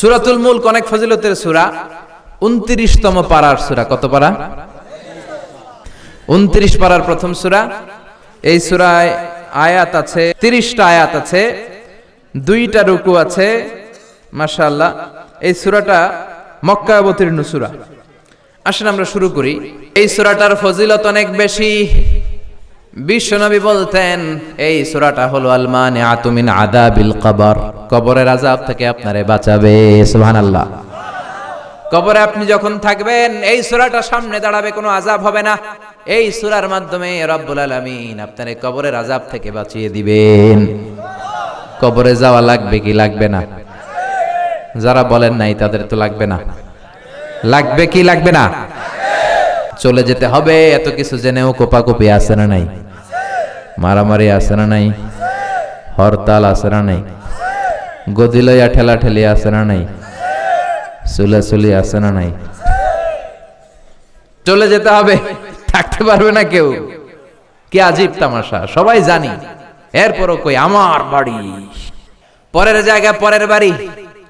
সুরাতুল মুলক অনেক ফজিলতের সুরা। উনত্রিশতম পাড়ার সুরা। কত পারা? উনত্রিশ পাড়ার প্রথম সুরা। এই সুরায় আয়াত আছে, তিরিশটা আয়াত আছে, দুইটা রুকু আছে, মাশাআল্লাহ। এই সুরাটা মক্কা অবতীর্ণ সুরা। আসেন আমরা শুরু করি। এই সুরাটার ফজিলত অনেক বেশি। বিশ্বনবী বলতেন, এই সুরাটা হলো আলমানে আতুমিন আদাবিল কবর। কবরের আজাব থেকে আপনারে বাঁচাবে সুহান আল্লাহ কবরে আপনি যখন থাকবেন, এই সুরাটা সামনে দাঁড়াবে, কোনো আজাব হবে না। এই সুরার মাধ্যমে রব্বুল আলামিন আপনারে কবরের আজাব থেকে বাঁচিয়ে দিবেন। কবরে যাওয়া লাগবে কি লাগবে না? যারা বলেন নাই তাদের তো লাগবে না। লাগবে কি লাগবে না? চলে যেতে হবে, এত কিছু জেনেও কোপাকুপি আছে না নাই? মারামারি আছে না নাই? হরতাল আছে না নাই? গদি লইয়া ঠেলা ঠেলি আছে না নাই? সুলাসুলি আছে না নাই? চলে যেতে হবে, থাকতে পারবে না কেউ। কি আজীব তামাশা, সবাই জানি। এরপরও কই, আমার বাড়ি। পরের জায়গা পরের বাড়ি।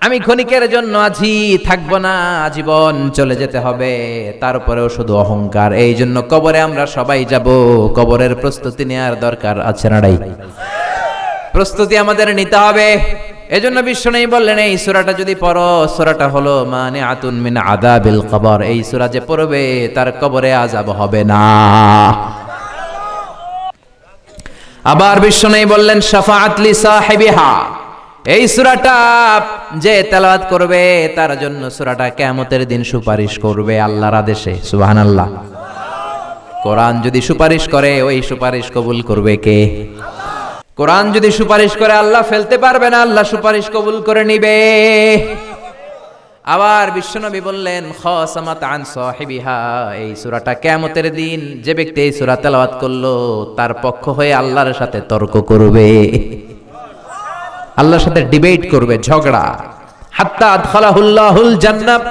আমি ক্ষণিকের জন্য আছি, থাকব না আজীবন চলে যেতে হবে। তারপরেও শুধু অহংকার। এই জন্য কবরে আমরা সবাই যাব। কবরের প্রস্তুতি নেওয়ার দরকার আছে না নাই? প্রস্তুতি আমাদের নিতে হবে। এজন্য বিশ্ব নেই বললেন, এই সুরাটা যদি পড়ো, সুরাটা হলো মানে আতুন মিন আদাবিল কবর। এই সুরা যে পড়বে, তার কবরে আজাব হবে না। আবার বিশ্ব নেই বললেন, শাফাআত লি সাহিবিহা। এই সুরাটা যে তেলাওয়াত করবে, তার জন্য সুরাটা কিয়ামতের দিন সুপারিশ করবে আল্লাহর আদেশে, সুবহানাল্লাহ। কোরআন যদি সুপারিশ করে, ওই সুপারিশ কবুল করবে কে? কোরআন যদি সুপারিশ করে, আল্লাহ ফেলতে পারবে না, আল্লাহ সুপারিশ কবুল করে নিবে। আবার বিশ্বনবী বললেন, খসামাত আন এই সূরাটা কিয়ামতের দিন যে ব্যক্তি এই সূরা তেলাওয়াত করল, তার পক্ষ হয়ে আল্লাহর সাথে তর্ক করবে। আল্লাহর সাথে ডিবেট করবে, ঝগড়া। হাত্তা আদখালাহুল্লাহুল জান্নাত,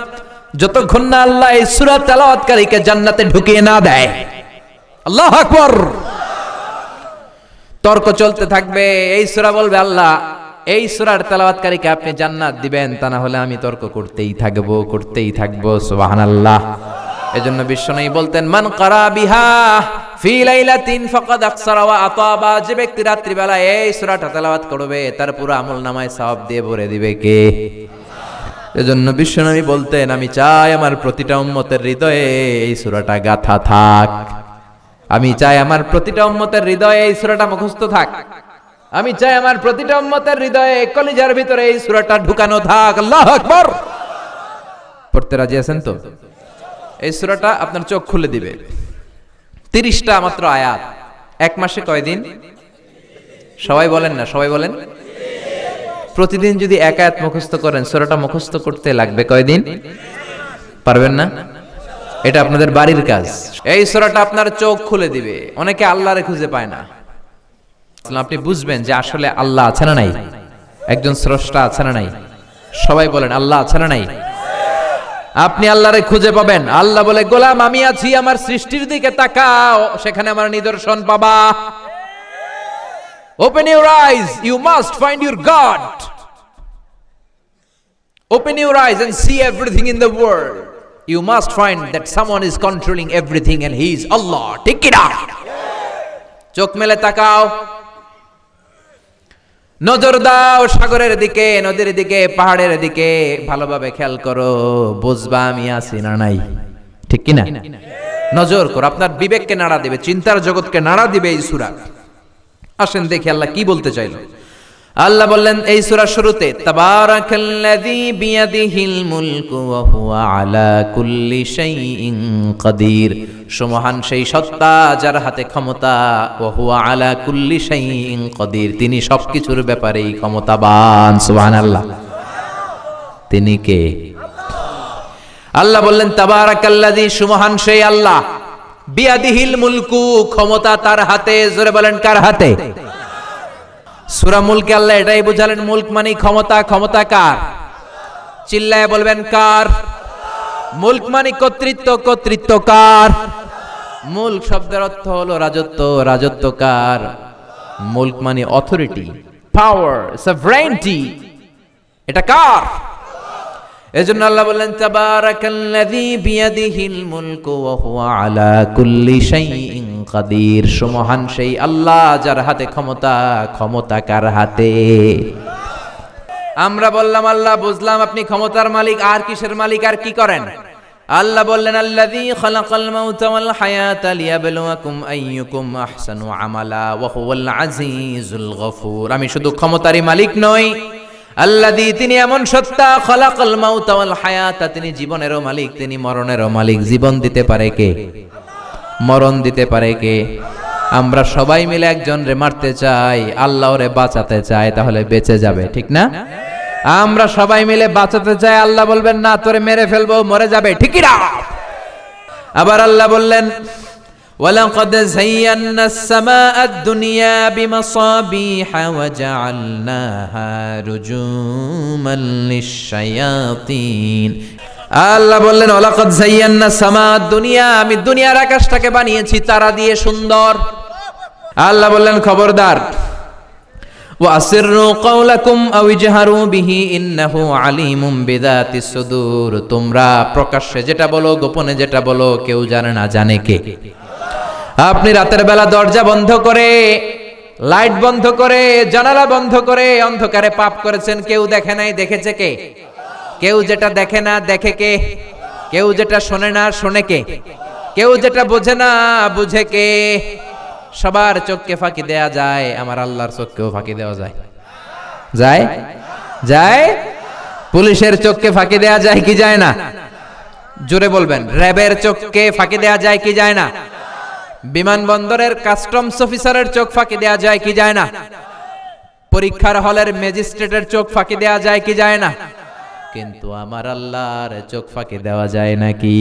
যতক্ষণ না আল্লাহ এই সূরা তেলাওয়াতকারীকে জান্নাতে ঢুকিয়ে না দেয়। আল্লাহু আকবার। তর্ক চলতে থাকবে, এই সূরা বলবে আল্লাহ, এই সূরার তেলাওয়াতকারীকে আপনি জান্নাত দিবেন, তা না হলে আমি তর্ক করতেই থাকব করতেই থাকব, সুবহানাল্লাহ। এজন্য বিশ্বনবী বলতেন, মান কারা বিহা ফি লাইলাতিন ফাকাদ আকসারা আতাবা? যে ব্যক্তি রাত্রিবেলা এই সূরাটা তেলাওয়াত করবে, তার পুরো আমল নামায় সওয়াব দিয়ে ভরে দিবে কে? এজন্য বিশ্বনবী বলতেন, আমি চাই আমার প্রতিটা উম্মতের হৃদয়ে এই সূরাটা গাথা থাক। আমি চাই আমার প্রতিটা উম্মতের হৃদয়ে এই সূরাটা মুখস্থ থাক। আমি চাই আমার প্রতিটা উম্মতের হৃদয়ে কলিজার ভিতরে এই সূরাটা ঢুকানো থাক। আল্লাহু আকবার! পড়তে রাজি আছেন তো? এই সূরাটা আপনার চোখ খুলে দিবে। তিরিশটা মাত্র আয়াত। এক মাসে কয়দিন সবাই বলেন না, সবাই বলেন। প্রতিদিন যদি এক আয়াত মুখস্থ করেন, সূরাটা মুখস্থ করতে লাগবে কয়দিন পারবেন না? এটা আপনাদের বাড়ির কাজ। এই সূরাটা আপনার চোখ খুলে দিবে। অনেকে আল্লাহরে খুঁজে পায় না। আপনি বুঝবেন যে আসলে আল্লাহ আছে না নাই? একজন স্রষ্টা আছে না নাই? সবাই বলেন, আল্লাহ আছে না নাই? আপনি আল্লাহরে খুঁজে পাবেন। আল্লাহ বলে, গোলাম, আমি আছি আমার সৃষ্টির দিকে তাকাও, সেখানে আমার নিদর্শন পাবা। Open your eyes you must find your God open your eyes and see everything in the world you must find that someone is controlling everything and he is Allah ঠিক কি না চোখ মেলে তাকাও। নজর দাও সাগরের দিকে, নদীর দিকে, পাহাড়ের দিকে। ভালোভাবে খেয়াল করো, বুঝবা আমি আছি না নাই। ঠিক কি না নজর করো, আপনার বিবেককে নাড়া দিবে, চিন্তার জগৎকে নাড়া দিবে এই সুরা। আসেন দেখি আল্লাহ কি বলতে চাইলো। আল্লাহ বললেন, এই সূরা শুরুতে, তাবারাকাল্লাযী বিয়াদিহিল মুলকু ওয়া হুয়া আলা কুল্লি শাইইন কাদির। সুমহান সেই সত্তা যার হাতে ক্ষমতা ওয়া হুয়া আলা কুল্লি শাইইন কদির। তিনি সবকিছুর ব্যাপারেই ক্ষমতাবান, সুবহানাল্লাহ। তিনি কে? আল্লাহ বললেন, তাবারাকাল্লাযী সুমহান সেই আল্লাহ। বিয়াদিহিল মুলকু, ক্ষমতা তার হাতে। জোরে বলেন, কার হাতে? সুরা মুলকে আল্লাহ এটাই বুঝালেন, মুলক মানে ক্ষমতা ক্ষমতা কার? চিল্লায় বলবেন, কার? মুলক মানে কর্তৃত্ব কর্তৃত্ব কার? মুলক শব্দের অর্থ হলো রাজত্ব। রাজত্ব কার? মুলক মানে অথরিটি পাওয়ার সভরেন্টি এটা কার? এজন্য আল্লাহ বললেন, তাবারাকাল্লাযী বিয়াদিহিল মুলকু ওয়া হুয়া আলা কুল্লি শাইইন কাদির। সুমহান সেই আল্লাহ যার হাতে ক্ষমতা ক্ষমতা কার হাতে? আমরা বললাম, আল্লাহ, বুঝলাম আপনি ক্ষমতার মালিক, আর কিসের মালিক, আর কি করেন? আল্লাহ বললেন, আল্লাযী খালাকাল মাউতা ওয়াল হায়াতা লিয়াবলুয়াকুম আইয়ুকুম আহসানু আমালা ওয়া হুয়াল আজিজুল গফুর। আমি শুধু ক্ষমতারই মালিক নই, আল্লাযী তিনি এমন সত্তা, খালাকাল মাউতা ওয়াল হায়াতা, তিনি জীবনেরও মালিক, তিনি মরণেরও মালিক। জীবন দিতে পারে কে? মরণ দিতে পারে কে? আমরা সবাই মিলে একজন রে মারতে চাই আল্লাহ রে বাঁচাতে চাই, তাহলে বেঁচে যাবে, ঠিক না? আমরা সবাই মিলে বাঁচাতে চাই আল্লাহ বলবেন না তোরে মেরে ফেলবো মরে যাবে ঠিকই না আবার আল্লাহ বললেন ولقد زينا السماء الدنيا بمصابيح وجعلناها رجوما للشياطين আল্লাহ বললেন ওলাকদ জাইয়ান্না সামা দুনিয়া আমি দুনিয়ার আকাশটাকে বানিয়েছি তারা দিয়ে সুন্দর আল্লাহ বললেন খবরদার ওয়াসিরু আলিমুম তোমরা প্রকাশ্যে যেটা বলো, গোপনে যেটা বলো, কেউ জানে না, জানে কে। আপনি রাতের বেলা দরজা বন্ধ করে, লাইট বন্ধ করে, জানালা বন্ধ করে অন্ধকারে পাপ করেছেন, কেউ দেখে নাই, দেখেছে কে? কেউ যেটা দেখে না, দেখে কে? কেউ যেটা শোনে না, শোনে কে? কেউ যেটা বোঝে না, বুঝে কে? সবার চোখকে ফাঁকি দেয়া যায়, আমার আল্লাহর চোখকেও ফাঁকি দেওয়া যায়। যায়? যায়? পুলিশের চোখকে ফাঁকি দেয়া যায় কি যায় না? জোরে বলবেন, র্যাবের চোখকে ফাঁকি দেয়া যায় কি যায় না? বিমানবন্দরের কাস্টমস অফিসারের চোখ ফাঁকি দেয়া যায় কি যায় না? পরীক্ষার হলের ম্যাজিস্ট্রেটের চোখ ফাঁকি দেয়া যায় কি যায় না? কিন্তু আমার আল্লাহর চোখ ফাঁকি দেওয়া যায় নাকি?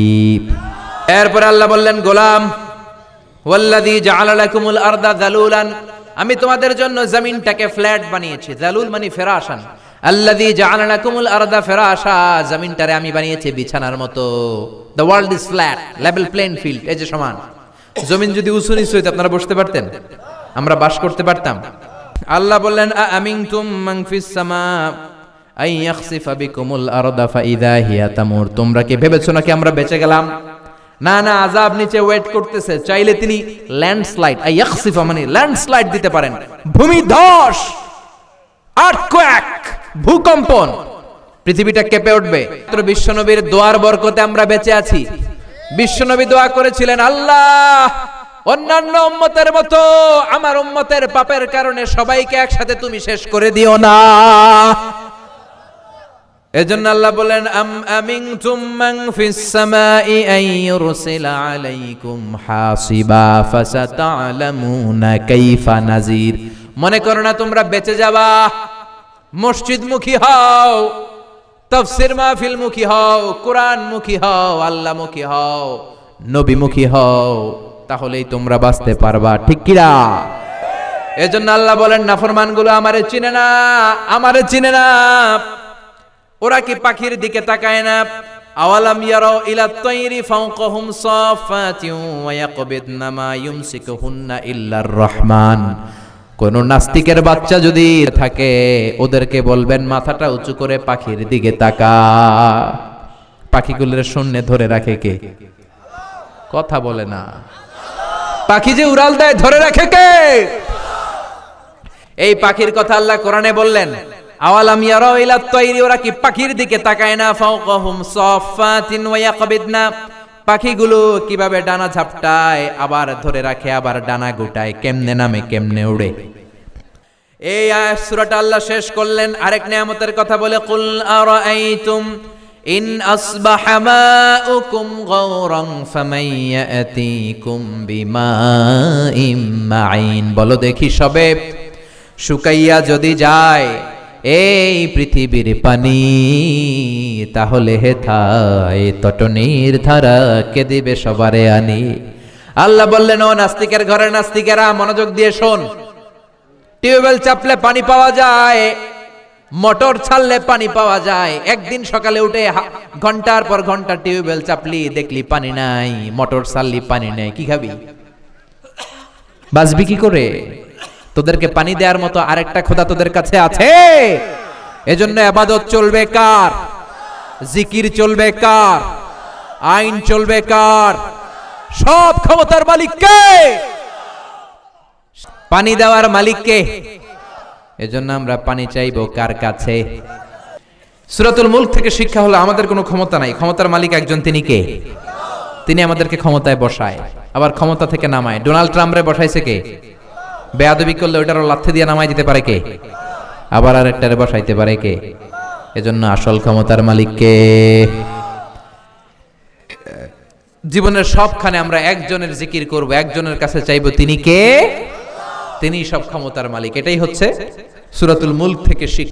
এরপর আল্লাহ বললেন, গোলাম আমি তোমাদের জন্য জমিনটাকে ফ্ল্যাট বানিয়েছি। যালুল মানে ফেরাশান। আমি বানিয়েছি বিছানার মতো। সমান। জমিন যদি উঁচু নিচু আপনারা বসতে পারতেন? আমরা বাস করতে পারতাম। আল্লাহ বললেন আরদা, ফাইদা তোমরা কি ভেবেছো নাকি আমরা বেঁচে গেলাম? না না আজাব নিচে ওয়েট করতেছে। চাইলে তিনি ল্যান্ডস্লাইড আই ইয়াখসিফা মানে ল্যান্ডস্লাইড দিতে পারেন। ভূমিধস আর্থকোয়াক ভূকম্পন, পৃথিবীটা কেঁপে উঠবে। বিশ্বনবীর দোয়ার বরকতে আমরা বেঁচে আছি। বিশ্বনবী দোয়া করেছিলেন, আল্লাহ, অন্যান্য উম্মতের মতো আমার উম্মতের পাপের কারণে সবাইকে একসাথে তুমি শেষ করে দিও না। এজন্য আল্লাহ বলেন, আম আমিনতুম মান ফিস সামাই আন ইউরসিলা আলাইকুম হাসিবা ফাসাতালামুনা কাইফা নাজির মনে করো না তোমরা বেঁচে যাবা, মসজিদমুখী হও, তাফসীর মাহফিল মুখী হও কোরআন মুখী হও আল্লাহ মুখী হও নবী মুখী হও, তাহলেই তোমরা বাঁচতে পারবা, ঠিক কিরা এজন্য আল্লাহ বলেন, নাফরমানগুলো আমারে চিনে না, আমারে চিনে না। ওরা কি পাখির দিকে তাকায় না? আওয়ালাম ইয়ারাও ইলা তাইরি ফাওকাহুম সাফাতিন ওয়া ইয়াকবিদনা মা ইউমসিকুহুন্না ইল্লার রহমান। কোন নাস্তিকের বাচ্চা যদি থাকে, ওদেরকে বলবেন, মাথাটা উঁচু করে পাখির দিকে তাকা। পাখিগুলোর শূন্যে ধরে রাখে কে? কথা বলে না। পাখি যে উড়াল দেয়, ধরে রাখে কে? এই পাখির কথা আল্লাহ কোরআনে বললেন। আওয়ালাম ইয়ারাও ইলা তাইরি ওরা কি পাখির দিকে তাকায় না? ফাওকাহুম সাফাতিন ওয়া ইয়াকবিদনা। পাখিগুলো কীভাবে ডানা ঝাপটায়, আবার ধরে রাখে, আবার ডানা গুটায়, কেমনে নামে, কেমনে উড়ে? এই সূরাটা আল্লাহ শেষ করলেন। আরেক নিয়ামতের কথা বলে, কুল আরাআইতুম ইন আসবাহা মাউকুম গাওরান ফামান ইয়াতিকুম বিমাইম মাইন বলো দেখি সবে শুকাইয়া যদি যায় এই পৃথিবীর পানি, তাহলে হেথায় তটনির ধারা কে দিবে সবারে আনি? আল্লাহ বললেন, ও নাস্তিকের ঘরে নাস্তিকেরা, মনোযোগ দিয়ে শোন। টিউবওয়েল চাপলে পানি পাওয়া যায়, মোটর ছাড়লে পানি পাওয়া যায়। একদিন সকালে উঠে হা- ঘণ্টার পর ঘণ্টা টিউবওয়েল চাপলি, দেখলি পানি নাই, মোটর ছাড়লি পানি নাই, কি খাবি? বাঁচবি কি করে? তোদেরকে পানি দেওয়ার মতো আরেকটা খোদা তোদের কাছে আছে? এজন্য আবাদত চলবে কার? জিকির চলবে কার? আইন চলবে কার? সব ক্ষমতার মালিক কে পানি দেওয়ার মালিক কে এজন্য আমরা পানি চাইব কার কাছে? সুরাতুল মুলক থেকে শিক্ষা হলো আমাদের কোনো ক্ষমতা নাই। ক্ষমতার মালিক একজন তিনি কে? তিনি আমাদেরকে ক্ষমতায় বসায়, আবার ক্ষমতা থেকে নামায়। ডোনাল্ড ট্রাম্পরে বসাইছে কে? বেয়াদবি করলে ওইটারও লাথি দিয়ে নামাই দিতে পারে কে? আবার আরেকটারে বসাইতে পারে কে? এজন্য আসল ক্ষমতার মালিক কে? জীবনের সবখানে আমরা একজনের জিকির করব, একজনের কাছে চাইব তিনি কে? তিনি সব ক্ষমতার মালিক। এটাই হচ্ছে সুরাতুল মুল্ক থেকে শিখ